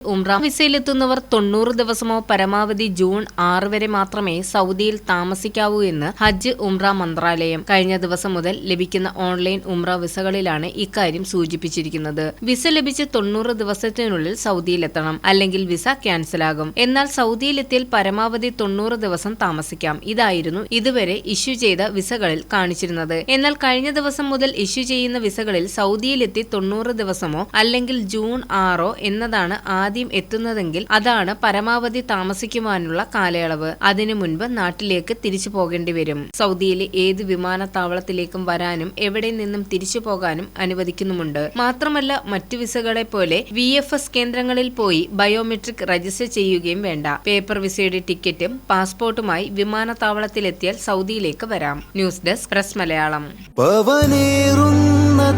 ഉംറ വിസയിലെത്തുന്നവർ തൊണ്ണൂറ് ദിവസമോ പരമാവധി ജൂൺ ആറ് വരെ മാത്രമേ സൗദിയിൽ താമസിക്കാവൂ എന്ന് ഹജ്ജ് ഉംറ മന്ത്രാലയം കഴിഞ്ഞ ദിവസം മുതൽ ലഭിക്കുന്ന ഓൺലൈൻ ഉംറ വിസകളിലാണ് ഇക്കാര്യം സൂചിപ്പിച്ചിരിക്കുന്നത്. വിസ ലഭിച്ച് തൊണ്ണൂറ് ദിവസത്തിനുള്ളിൽ സൗദിയിലെത്തണം അല്ലെങ്കിൽ വിസ ക്യാൻസലാകും. എന്നാൽ സൗദിയിലെത്തിയാൽ പരമാവധി തൊണ്ണൂറ് ദിവസം താമസിക്കാം. ഇതായിരുന്നു ഇതുവരെ ഇഷ്യൂ ചെയ്ത വിസകളിൽ കാണിച്ചിരുന്നത്. എന്നാൽ കഴിഞ്ഞ ദിവസം മുതൽ ഇഷ്യൂ ചെയ്യുന്ന വിസകളിൽ സൗദിയിലെത്തി തൊണ്ണൂറ് ദിവസമോ അല്ലെങ്കിൽ ജൂൺ ആറോ എന്നതാണ് ആദ്യം എത്തുന്നതെങ്കിൽ അതാണ് പരമാവധി താമസിക്കുവാനുള്ള കാലയളവ്. അതിനു മുൻപ് നാട്ടിലേക്ക് തിരിച്ചു പോകേണ്ടി വരും. സൗദിയിലെ ഏത് വിമാനത്താവളത്തിലേക്കും വരാനും എവിടെ നിന്നും തിരിച്ചു പോകാനും അനുവദിക്കുന്നുമുണ്ട്. മാത്രമല്ല മറ്റു വിസകളെ പോലെ വി എഫ് എസ് കേന്ദ്രങ്ങളിൽ പോയി ബയോമെട്രിക് രജിസ്റ്റർ ചെയ്യുകയും വേണ്ട. പേപ്പർ വിസയുടെ ടിക്കറ്റും പാസ്പോർട്ടുമായി വിമാനത്താവളത്തിലെത്തിയാൽ സൗദിയിലേക്ക് വരാം. News desk press Malayalam.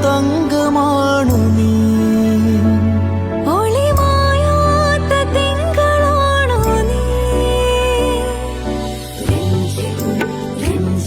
തങ്കമാണു